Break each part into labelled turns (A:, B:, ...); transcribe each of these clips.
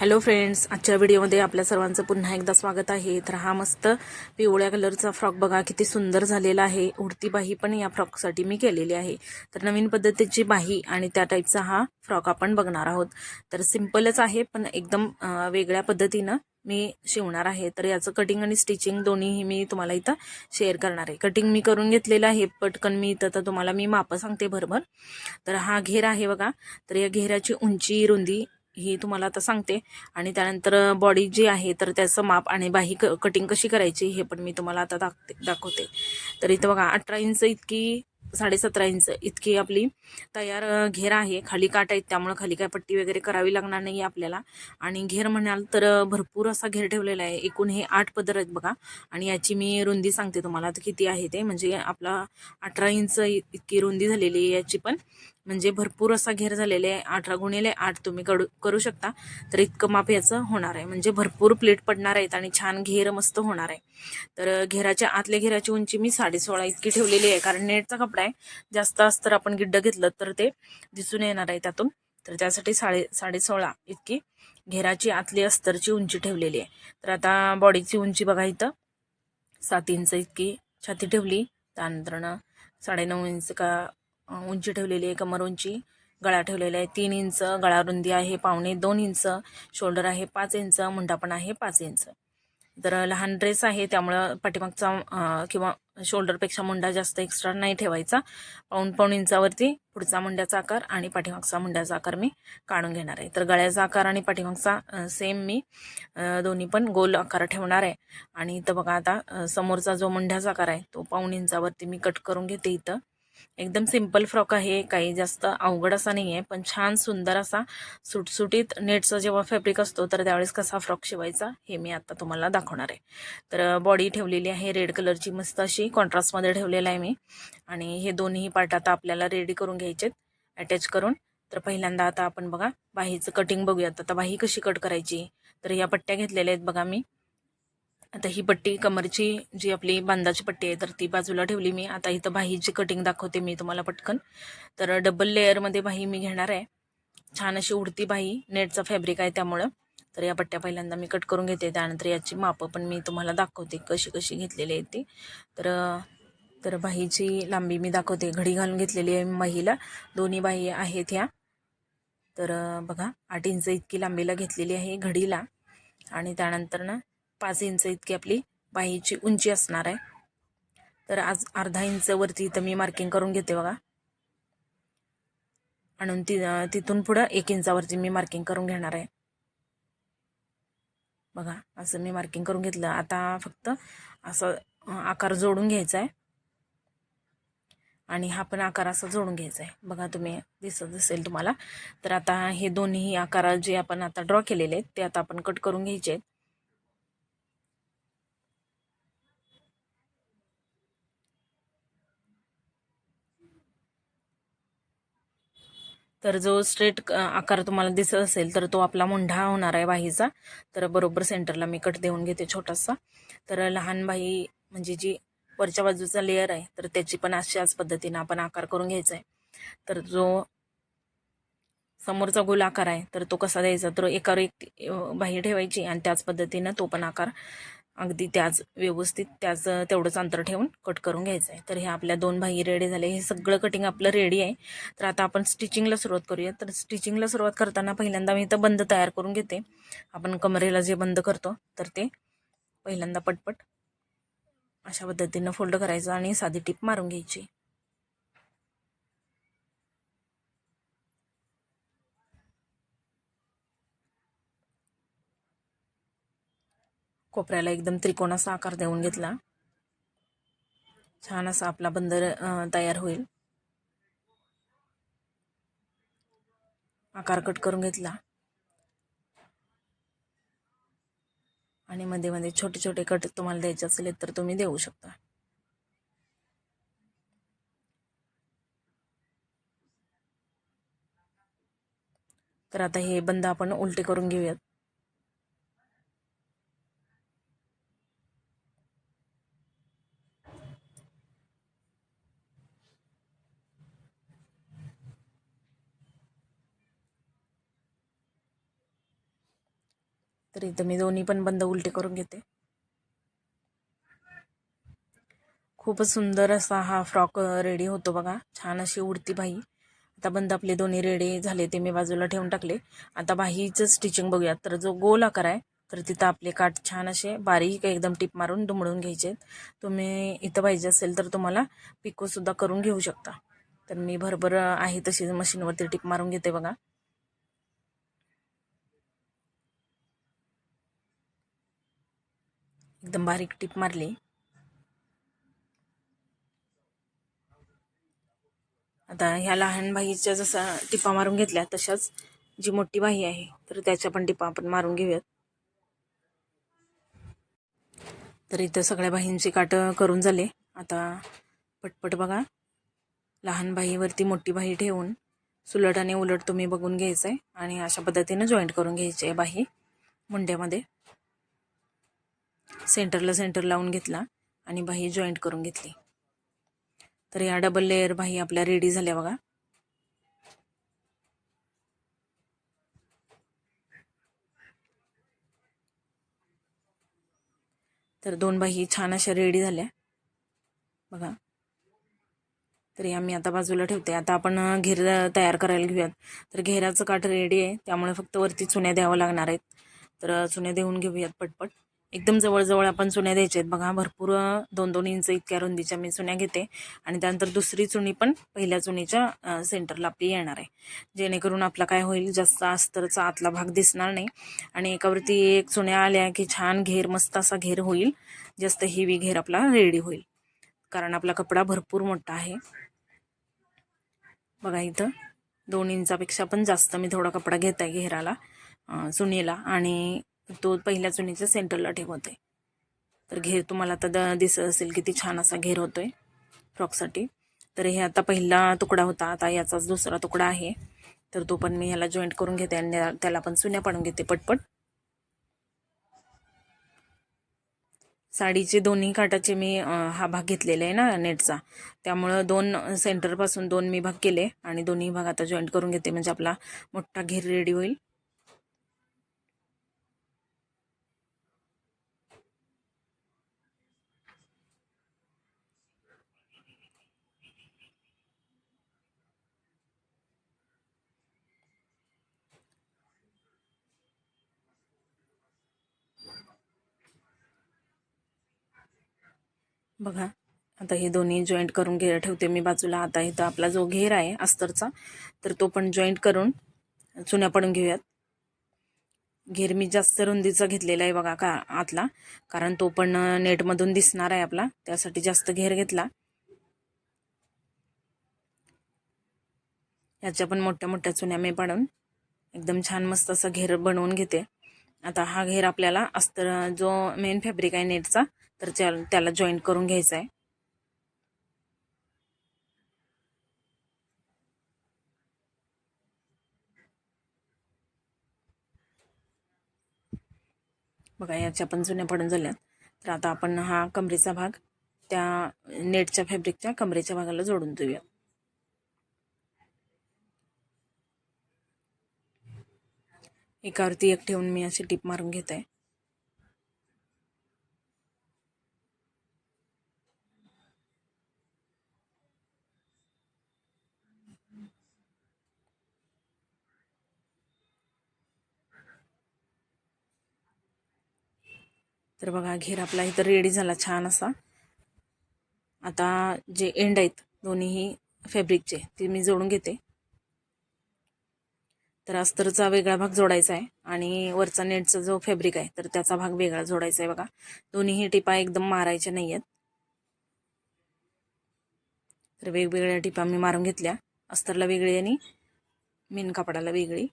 A: Hello friends आजच्या व्हिडिओमध्ये आपल्या सर्वांचं पुन्हा एकदा स्वागत आहे. तर हा मस्त पिवळ्या कलरचा फ्रॉक बघा किती सुंदर झालेला आहे. उडती बाही पण या फ्रॉकसाठी मी केलेली आहे. तर नवीन पद्धतीची बाही आणि त्या टाईपचा हा फ्रॉक आपण बघणार आहोत. तर सिम्पलच आहे पण एकदम वेगळ्या पद्धतीनं मी शिवणार आहे. तर याचं कटिंग आणि स्टिचिंग दोन्हीही मी तुम्हाला इथं शेअर करणार आहे. कटिंग मी करून घेतलेलं आहे पटकन मी इथं तर तुम्हाला मी मापं सांगते भरभर तर हा घेर आहे बघा. तर या घेराची उंची रुंदी हे तुम्हाला आता सांगते. आणि त्यानंतर बॉडी जी आहे तर त्याचं माप आणि बाही क कटिंग कशी करायची हे पण मी तुम्हाला आता दाखते दाखवते. तर इथं बघा अठरा इंच इतकी साडेसतरा इंच इतकी आपली तयार घेर आहे. खाली काट आहेत त्यामुळे खाली काय पट्टी वगैरे करावी लागणार नाही आपल्याला. आणि घेर म्हणाल तर भरपूर असा घेर ठेवलेला आहे. एकूण हे आठ पदर आहेत बघा. आणि याची मी रुंदी सांगते तुम्हाला तर किती आहे ते. म्हणजे आपला अठरा इंच इतकी रुंदी झालेली आहे याची पण. म्हणजे भरपूर असा घेर झालेला आहे. अठरा गुणिले आठ तुम्ही कडू करू शकता. तर इतकं माप याचं होणार आहे. म्हणजे भरपूर प्लेट पडणार आहेत आणि छान घेर मस्त होणार आहे. तर घेराच्या आतल्या घेराची उंची मी साडेसोळा इतकी ठेवलेली आहे. कारण नेटचा कपडा आहे. जास्त अस्तर आपण गिड्ड घेतलं तर ते दिसून येणार आहे त्यातून. तर त्यासाठी साडे साडेसोळा इतकी घेराची आतली अस्तरची उंची ठेवलेली आहे. तर आता बॉडीची उंची बघा इथं. सात इंच इतकी छाती ठेवली. त्यानंतरनं साडेनऊ इंच का उंची ठेवलेली आहे कमर उंची गळा ठेवलेला आहे. तीन इंच गळा रुंदी आहे पावणे दोन इंच शोल्डर आहे पाच इंच मुंडा पण आहे पाच इंच. तर लहान ड्रेस आहे त्यामुळं पाठीमागचा किंवा शोल्डरपेक्षा मुंडा जास्त एक्स्ट्रा नाही ठेवायचा. पाऊण पाऊण इंचावरती पुढचा मुंड्याचा आकार आणि पाठीमागचा मुंड्याचा आकार मी काढून घेणार आहे. तर गळ्याचा आकार आणि पाठीमागचा सेम मी दोन्ही पण गोल आकार ठेवणार आहे. आणि इथं बघा आता समोरचा जो मुंड्याचा आकार आहे तो पाऊण इंचावरती मी कट करून घेते इथं. एकदम सिंपल फ्रॉक आहे काही जास्त अवघड असा नाही आहे पण छान सुंदर असा सुटसुटीत नेटचा जेव्हा फॅब्रिक असतो तर त्यावेळेस कसा फ्रॉक शिवायचा हे मी आता तुम्हाला दाखवणार आहे. तर बॉडी ठेवलेली आहे रेड कलरची मस्त अशी कॉन्ट्रास्टमध्ये ठेवलेला आहे मी. आणि हे दोन्ही पार्ट आता आपल्याला रेडी करून घ्यायचेत अटॅच करून. तर पहिल्यांदा आता आपण बघा बाहीचं कटिंग बघूयात. आता बाही कशी कट करायची? तर या पट्ट्या घेतलेल्या आहेत बघा मी. आता ही पट्टी कमरची जी आपली बांधाची पट्टी आहे तर ती बाजूला ठेवली मी. आता इथं बाहीची कटिंग दाखवते मी तुम्हाला पटकन. तर डबल लेअरमध्ये बाही मी घेणार आहे. छान अशी उडती बाही नेटचा फॅब्रिक आहे त्यामुळं. तर या पट्ट्या पहिल्यांदा मी कट करून घेते. त्यानंतर याची मापं पण मी तुम्हाला दाखवते कशी कशी घेतलेली आहे ती. तर तर बाहीची लांबी मी दाखवते. घडी घालून घेतलेली आहे महिला. दोन्ही बाही आहेत ह्या. तर बघा आठ इंच इतकी लांबीला घेतलेली आहे घडीला. आणि त्यानंतर ना पाच इंच इतकी आपली बाहीची उंची असणार आहे. तर आज अर्धा इंचवरती इथं मी मार्किंग करून घेते बघा. आणून ति तिथून पुढं एक इंचावरती मी मार्किंग करून घेणार आहे. बघा असं मी मार्किंग करून घेतलं. आता फक्त असं आकार जोडून घ्यायचा आहे. आणि हा पण आकार असा जोडून घ्यायचा आहे. बघा तुम्ही दिसत असेल तुम्हाला. तर आता हे दोन्ही आकार जे आपण आता ड्रॉ केलेले आहेत ते आता आपण कट करून घ्यायचे आहेत. तर जो स्ट्रेट आकार तुम्हाला दिसत असेल तर तो आपला मुंढा होणार आहे बाहीचा. तर बरोबर सेंटरला मी कट देऊन घेते छोटासा. तर लहान बाही म्हणजे जी वरच्या बाजूचा लेअर आहे तर त्याची पण अशाच पद्धतीनं आपण आकार करून घ्यायचा आहे तर जो समोरचा गोल आकार आहे तर तो कसा द्यायचा? तर एकावर एक बाही ठेवायची आणि त्याच पद्धतीनं तो पण आकार अगदी त्याच व्यवस्थित त्याच तेवढंच अंतर ठेवून कट करून घ्यायचं आहे तर हे आपल्या दोन भाई रेडी झाले. हे सगळं कटिंग आपलं रेडी आहे. तर आता आपण स्टिचिंगला सुरुवात करूया. तर स्टिचिंगला सुरुवात करताना पहिल्यांदा मी इथं बंद तयार करून घेते. आपण कमरेला जे बंद करतो तर ते पहिल्यांदा पटपट अशा पद्धतीनं फोल्ड करायचं आणि साधी टीप मारून घ्यायची. कोपऱ्याला एकदम त्रिकोणाचा आकार देऊन घेतला. छान असा आपला बंदर तयार होईल. आकार कट करून घेतला. आणि मध्ये मध्ये छोटे छोटे कट तुम्हाला द्यायचे असेल तर तुम्ही देऊ शकता. तर आता हे बंद आपण उलटे करून घेऊयात. तर इथं मी दोन्ही पण बंद उलटे करून घेते. खूपच सुंदर असा हा फ्रॉक रेडी होतो बघा. छान अशी उडती बाही आता बंद आपले दोन्ही रेडी झाले ते मी बाजूला ठेवून टाकले. आता बाहीचं स्टिचिंग बघूयात. तर जो गोल आकार आहे तर तिथं आपले काठ छान असे बारीक एकदम टिप मारून दुमडून घ्यायचे तुम्ही इथं पाहिजे असेल तर तुम्हाला पिकोसुद्धा करून घेऊ शकता. तर मी भरभर आहे तशी मशीनवरती टिप मारून घेते बघा. एकदम बारीक टिप मारली. आता ह्या लहान बाईच्या जसा टिपा मारून घेतल्या तशाच जी मोठी बाई आहे तर त्याच्या पण टिपा आपण मारून घेऊयात. तर इथं सगळ्या बाहींची काट करून झाले. आता पटपट बघा. लहान बाईवरती मोठी बाही ठेवून सुलट आणि उलट तुम्ही बघून घ्यायचं आहे आणि अशा पद्धतीनं जॉईंट करून घ्यायची आहे बाही मुंड्यामध्ये. सेंटरला सेंटर लावून घेतला आणि बाही जॉईंट करून घेतली. तर या डबल लेअर बाही आपल्या रेडी झाल्या बघा. तर दोन बाही छान अशा रेडी झाल्या. बघा. तरी मी आता बाजूला ठेवते. आता आपण घेर तयार करायला घेऊयात. तर घेराचं काठ रेडी आहे. त्यामुळे फक्त वरती चुन्या द्यावं लागणार आहेत. तर चुन्या देऊन घेऊयात पटपट. एकदम जवळजवळ आपण चुन्या द्यायच्या आहेत बघा भरपूर दोन दोन इंच इतक्या रुंदीच्या मी चुन्या घेते. आणि त्यानंतर दुसरी चुनी पण पहिल्या चुनीच्या सेंटरला आपली येणार आहे. जेणेकरून आपला काय होईल जास्त अस्तरचा आतला भाग दिसणार नाही. आणि एकावरती एक चुन्या आल्या की छान घेर मस्त असा घेर होईल. जास्त हेवी घेर आपला रेडी होईल. कारण आपला कपडा भरपूर मोठा आहे. बघा इथं दोन इंचापेक्षा पण जास्त मी थोडा कपडा घेत आहे घेराला चुनीला. आणि तो पहिल्या चुनीच्या सेंटरला ठेवत तर घेर तुम्हाला आता द दिसत असेल किती छान असा घेर होतोय फ्रॉकसाठी. तर हे आता पहिला तुकडा होता आता याचाच दुसरा तुकडा आहे. तर तो पण मी ह्याला जॉईंट करून घेते आणि त्याला पण चुन्या पाडून घेते पटपट. साडीचे दोन्ही काटाचे मी हा भाग घेतलेला आहे ना नेटचा. त्यामुळं दोन सेंटरपासून दोन मी भाग केले आणि दोन्ही भाग आता जॉईंट करून घेते. म्हणजे आपला मोठा घेर रेडी होईल. बघा. आता हे दोन्ही जॉईंट करून घेर ठेवते मी बाजूला. आता इथं आपला जो घेर आहे अस्तरचा तर तो पण जॉईंट करून चुन्या पडून घेऊयात. घेर मी जास्त रुंदीचा घेतलेला आहे बघा का आतला कारण तो पण नेटमधून दिसणार आहे आपला. त्यासाठी जास्त घेर घेतला. ह्याच्या पण मोठ्या मोठ्या चुन्या मी पाडून एकदम छान मस्त असा घेर बनवून घेते. आता हा घेर आपल्याला अस्तर जो मेन फॅब्रिक आहे नेटचा तर त्याला जॉईन करून घ्यायचं आहे बघा याच्या पण जुन्या पडून झाल्यात. तर आता आपण हा कमरेचा भाग त्या नेटच्या फॅब्रिकच्या कमरेच्या भागाला जोडून देऊया एकावरती एक ठेवून मी अशी टीप मारून घेत. आहे तर बघा घेर आपला इथं रेडी झाला छान असा. आता जे एंड आहेत दोन्हीही फॅब्रिकचे ते मी जोडून घेते. तर अस्तरचा वेगळा भाग जोडायचा आहे आणि वरचा नेटचा जो फॅब्रिक आहे तर त्याचा भाग वेगळा जोडायचा आहे बघा. दोन्हीही टिपा एकदम मारायच्या नाही आहेत तर वेगवेगळ्या टिपा मी मारून घेतल्या. अस्तरला वेगळी आणि मेन कापडाला वेगळी.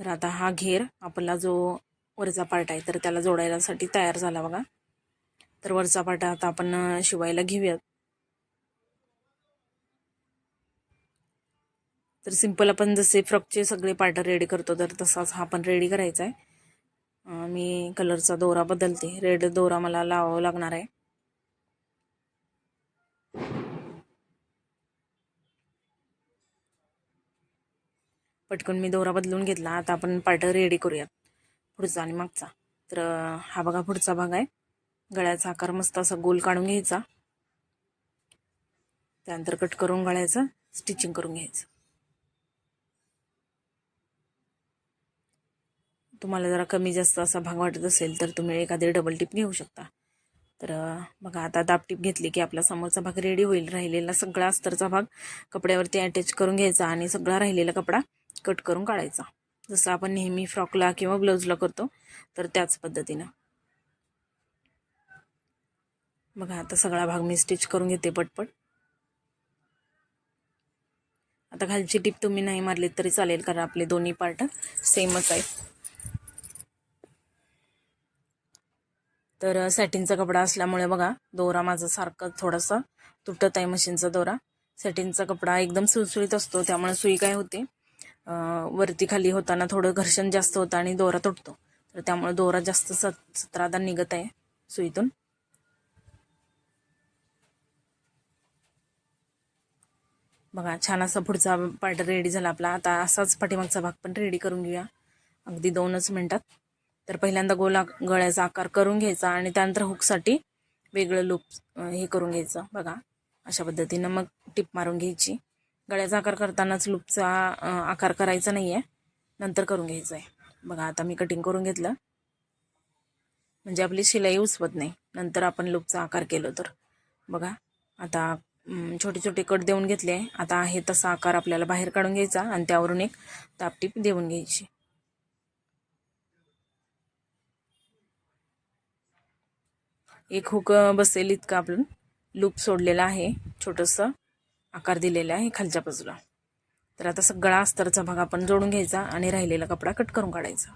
A: तर आता हा घेर आपला जो वरचा पार्ट आहे तर त्याला जोडायलासाठी तयार झाला बघा. तर वरचा पार्ट आता आपण शिवायला घेऊयात. तर सिंपल आपण जसे फ्रॉकचे सगळे पार्ट रेडी करतो तर तसाच हा पण रेडी करायचा आहे. मी कलरचा दोरा बदलते. रेड दोरा मला लावावा लागणार आहे. पटकन मी दोरा बदलून घेतला. आता आपण पार्ट रेडी करूयात. पुढचा आणि मागचा. तर हा बघा पुढचा भाग आहे. गळ्याचा आकार मस्त असा गोल काढून घ्यायचा. त्यानंतर कट करून गळ्याचं स्टिचिंग करून घ्यायचं. तुम्हाला जरा कमी जास्त असा भाग वाटत असेल तर तुम्ही एखादी डबल टिप घेऊ शकता. तर बघा आता दाब टिप घेतली की आपला समोरचा भाग रेडी होईल. राहिलेला सगळा अस्तरचा भाग कपड्यावरती अटॅच करून घ्यायचा आणि सगळा राहिलेला कपडा कट करून काढायचा. जसं आपण नेहमी फ्रॉकला किंवा ब्लाऊजला करतो तर त्याच पद्धतीनं. बघा आता सगळा भाग मी स्टिच करून घेते पटपट. आता खालची टिप तुम्ही नाही मारलीत तरी चालेल कारण आपले दोन्ही पार्ट सेमच आहेत. तर सॅटिनचा कपडा असल्यामुळे बघा दोरा माझा सारखा थोडासा तुटत आहे मशीनचा दोरा. सॅटिनचा कपडा एकदम सुळसुळीत असतो त्यामुळे सुई काय होते? वरती खाली होताना थोडं घर्षण जास्त होतं आणि दोरा तुटतो. तर त्यामुळे दोरा जास्त सत सत्रादा निघत आहे सुईतून. बघा छान असा पुढचा पार्ट रेडी झाला आपला. आता असाच पाठीमागचा भाग पण रेडी करून घेऊया. अगदी दोनच मिनटात. तर पहिल्यांदा गोला गळ्याचा आकार करून घ्यायचा आणि त्यानंतर हुकसाठी वेगळं लूप हे करून घ्यायचं. बघा अशा पद्धतीनं मग टिप मारून घ्यायची. गळ्याचा आकार करतानाच लूपचा आकार करायचा नाही आहे नंतर करून घ्यायचं आहे बघा आता मी कटिंग करून घेतलं. म्हणजे आपली शिलाई उसवत नाही. नंतर आपण लूपचा आकार केलो तर. बघा आता छोटे छोटे कट देऊन घेतले. आता आहे तसा आकार आपल्याला बाहेर काढून घ्यायचा आणि त्यावरून एक तापटीप देऊन घ्यायची. एक हुक बसेल इतकं आपण. लूप सोडलेला आहे छोटंसं. आकार दिलेला आहे खालच्या बाजूला. तर आता सगळा अस्तरचा भाग आपण जोडून घ्यायचा आणि राहिलेला कपडा कट करून काढायचा.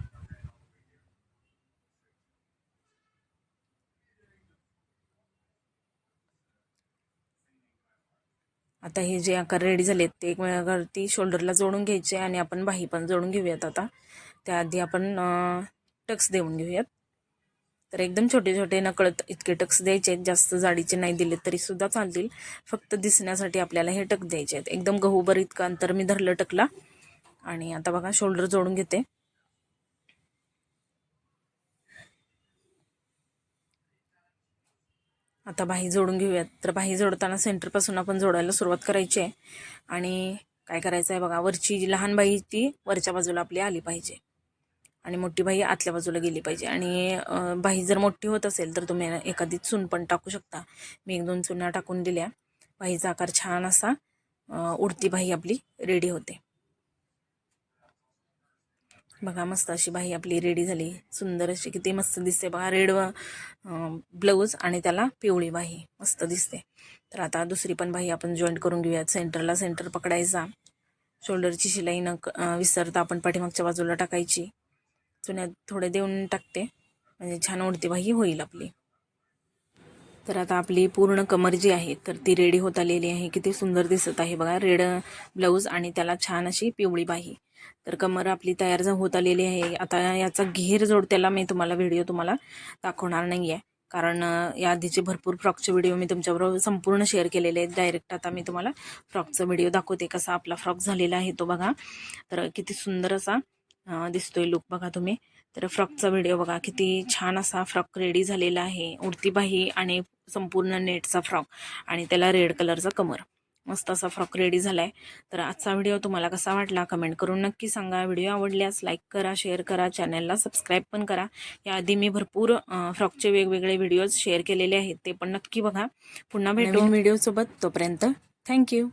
A: आता हे जे आकार रेडी झालेत ते एकमेकावरती शोल्डरला जोडून घ्यायचे आणि आपण बाही पण जोडून घेऊयात आता. त्याआधी आपण टक्स देऊन घेऊयात. तर एकदम छोटे छोटे नकळत इतके टक्स द्यायचे आहेत. जास्त जाडीचे नाही दिले तरी सुद्धा चालतील. फक्त दिसण्यासाठी आपल्याला हे टक द्यायचे आहेत. एकदम गहूभर इतकं अंतर मी धरलं टकला. आणि आता बघा शोल्डर जोडून घेते. आता बाही जोडून घेऊयात. तर बाही जोडताना सेंटरपासून आपण जोडायला सुरुवात करायची आहे. आणि काय करायचं आहे बघा वरची जी लहान बाई ती वरच्या बाजूला आपली आली पाहिजे. आणि मोठी बाई आतल्या बाजूला गेली पाहिजे. आणि बाई बाही जर मोठी होत असेल तर तुम्ही एखादी चून पण टाकू शकता. मी एक दोन चुना टाकून दिल्या. बाहीचा आकार छान असा उडती बाही आपली रेडी होते. बघा मस्त अशी बाही आपली रेडी झाली. सुंदर अशी किती मस्त दिसते बघा. रेड ब्लाऊज आणि त्याला पिवळी बाही मस्त दिसते. तर आता दुसरी पण बाही आपण जॉईंट करून घेऊयात. सेंटरला सेंटर पकडायचा. शोल्डरची शिलाई न क- विसरता आपण पाठीमागच्या बाजूला टाकायची. चुन्यात थोडे देऊन टाकते. म्हणजे छान उडतीबाही होईल आपली. तर आता आपली पूर्ण कमर जी आहे तर ती रेडी होत आलेली आहे. किती सुंदर दिसत आहे बघा. रेड ब्लाऊज आणि त्याला छान अशी पिवळी बाही. तर कमर आपली तयार झा- होत आलेली आहे. आता याचा घेर जोडत्याला मी तुम्हाला व्हिडिओ तुम्हाला दाखवणार नाही आहे कारण अं, या आधीचे भरपूर फ्रॉकचे व्हिडिओ मी तुमच्याबरोबर संपूर्ण शेअर केलेले आहेत. डायरेक्ट आता मी तुम्हाला फ्रॉकचा व्हिडिओ दाखवते कसा आपला फ्रॉक झालेला आहे तो बघा. तर किती सुंदर असा दिसतोय लुक बघा तुम्ही. तर फ्रॉकचा व्हिडिओ बघा किती छान असा फ्रॉक रेडी झालेला आहे. उडती बाही आणि संपूर्ण नेटचा फ्रॉक आणि त्याला रेड कलरचा कमर. मस्त असा फ्रॉक रेडी झाला आहे तर आजचा व्हिडिओ तुम्हाला कसा वाटला कमेंट करून नक्की सांगा. व्हिडिओ आवडल्यास लाईक करा शेअर करा चॅनलला सबस्क्राईब पण करा. याआधी मी भरपूर फ्रॉकचे वेगवेगळे व्हिडिओज शेअर केलेले आहेत ते पण नक्की बघा. पुन्हा भेटू. व्हिडिओसोबत तोपर्यंत थँक्यू